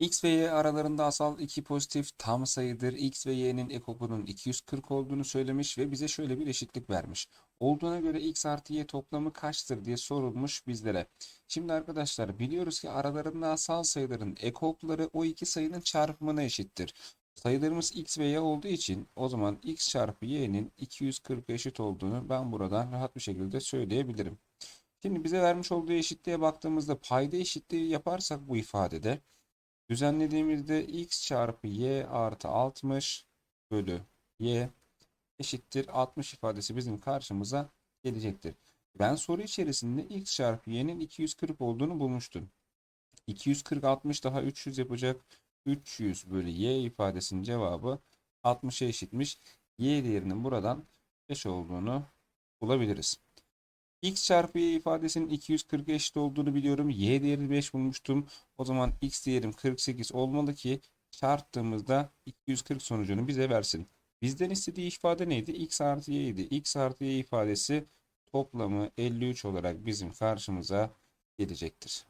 X ve Y aralarında asal iki pozitif tam sayıdır. X ve Y'nin ekokunun 240 olduğunu söylemiş ve bize şöyle bir eşitlik vermiş. Olduğuna göre X artı Y toplamı kaçtır diye sorulmuş bizlere. Şimdi arkadaşlar biliyoruz ki aralarında asal sayıların ekokları o iki sayının çarpımına eşittir. Sayılarımız X ve Y olduğu için o zaman X çarpı Y'nin 240 eşit olduğunu ben buradan rahat bir şekilde söyleyebilirim. Şimdi bize vermiş olduğu eşitliğe baktığımızda payda eşitliği yaparsak bu ifadede Düzenlediğimizde x çarpı y artı 60 bölü y eşittir 60 ifadesi bizim karşımıza gelecektir. Ben soru içerisinde x çarpı y'nin 240 olduğunu bulmuştum. 240 60 daha 300 yapacak. 300 bölü y ifadesinin cevabı 60'a eşitmiş. Y değerinin buradan 5 olduğunu bulabiliriz. X çarpı y ifadesinin 240 eşit olduğunu biliyorum. Y değeri 5 bulmuştum. O zaman x değerim 48 olmalı ki çarptığımızda 240 sonucunu bize versin. Bizden istediği ifade neydi? x artı y idi. x artı y ifadesi toplamı 53 olarak bizim karşımıza gelecektir.